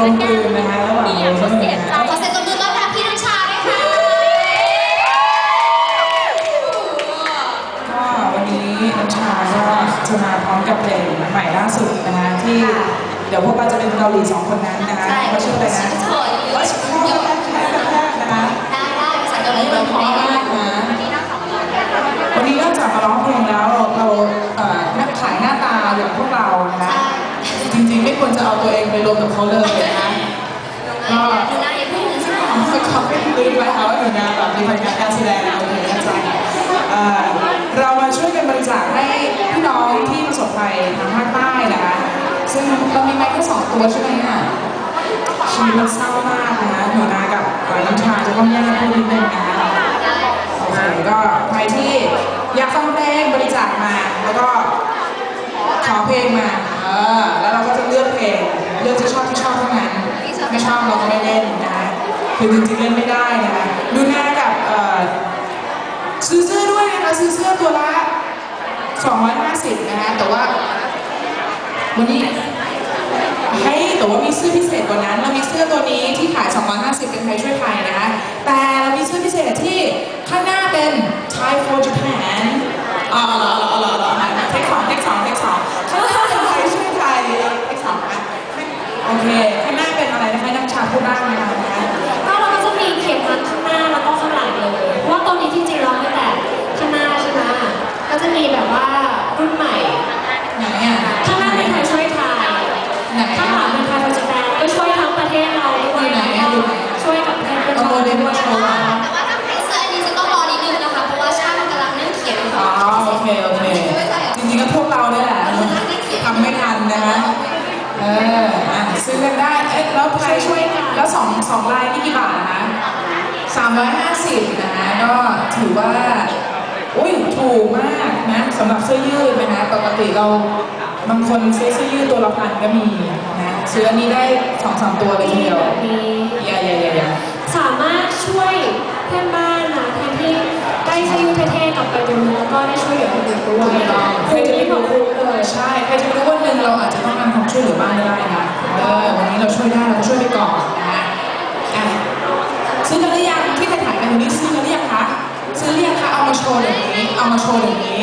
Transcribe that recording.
ลมกลืนนะคะระหว่างโรสเมย์นะขอเสียงตบมือต้อนรับพี่น้ำชาด้วยค่ะก็วันนี้น้ำชาก็จะมาพร้อมกับเพลงใหม่ล่าสุดนะคะที่เดี๋ยวพวกเราจะเป็นเกาหลีสองคนนั้นนะคะใช่เขาชื่ออะไรนะว่าชื่อพ่อแรกแรกแรกนะคะได้ได้ภาษาเกาหลีเราพราะมมากนะวันนี้นอกจากมาร้องเพลงแล้วเราเราเอ่อนักขายหน้าตาอย่างพวกเรานะคะ ควรจะเอาตัวเองไปรวมกับเขาเลยนะคะก็ดูหน้าอย่าหมเขาไม่ลืมไปค่ะว่าหนูนาแบบมีผลงานการแสดงโอเคเข้าใจเอ่อเรามาช่วยกันบริจาคให้พี่น้องที่ประสบภัยทางภาคใต้นะคะซึ่งเรามีไมค์แค่สองตัวใช่ไหมอะชีวิตมันเศร้ามากนะคะหนูนากับน้ำชาจะต้องแยกกันพูดนิดนึงนะคะโอเคก็ใครที่อยากฟังเพลงบริจาคมาแล้วก็ คือจริงๆเล่นไม่ได้นะคะดูหน้ากับเอ่อซื้อเสื้อด้วยนะคะซื้อเสื้อตัวละ 250 นะคะแต่ว่า วันนี้ให้แต่ว่ามีเสื้อพิเศษกว่านั้นเรามีเสื้อตัวนี้ที่ขาย 250 เป็นใครช่วยใครนะคะแต่เรามีเสื้อพิเศษที่ข้างหน้าเป็น Thai for Japan รุ่นใหม่ไหนอะข้างหน้าเป็นไทยช่วยไทยไหนข้างหลังเป็นไทยปัจจุบันก็ช่วยทั้งประเทศเราด้วยแล้วก็ช่วยกับประเทศเพื่อนบ้านด้วยนะคะแต่ว่าถ้าใครเสื้ออันนี้จะต้องรอนิดนึงนะคะ เพราะว่าช่างกำลังนั่งเขียนอยู่อ๋อโอเคโอเคจริงๆก็พวกเราเนี่ยแหละทำไม่ทันนะคะเอออะซื้อกันได้เอ๊ะแล้วใครช่วยแล้วสองสองลายนี่กี่บาทนะคะสามร้อยห้าสิบนะคะก็ถือว่า อุ้ยถูกมากนะ สำหรับเสื้อยืดนะคะปกติเราบางคนซื้อเสื้อยืดตัวละพันก็มีนะซื้ออันนี้ได้สองสามตัวเลยทีมีเดียวแบบนี้อย่าอย่าอย่าอย่าสามารถช่วยเพื่อนบ้านนะแทนที่ได้ซื้อประเทศกลับไปตรงนู้นแล้วก็ได้ช่วยเหลือคนอื่นด้วยถูกต้องคุ้มที่บอกคุ้มเลยใช่ใครจะรู้วันหนึ่งเราอาจจะต้องการความช่วยเหลือบ้างก็ได้นะเออวันนี้เราช่วยได้เราก็ช่วยไปก่อนนะฮะอะซื้อกันหรือยังที่ถ่ายๆกันอยู่นี่ซื้อกันหรือยังคะซื้อหรือยังคะเอามาโชว์เดี๋ยวนี้เอามาโชว์เดี๋ยวนี้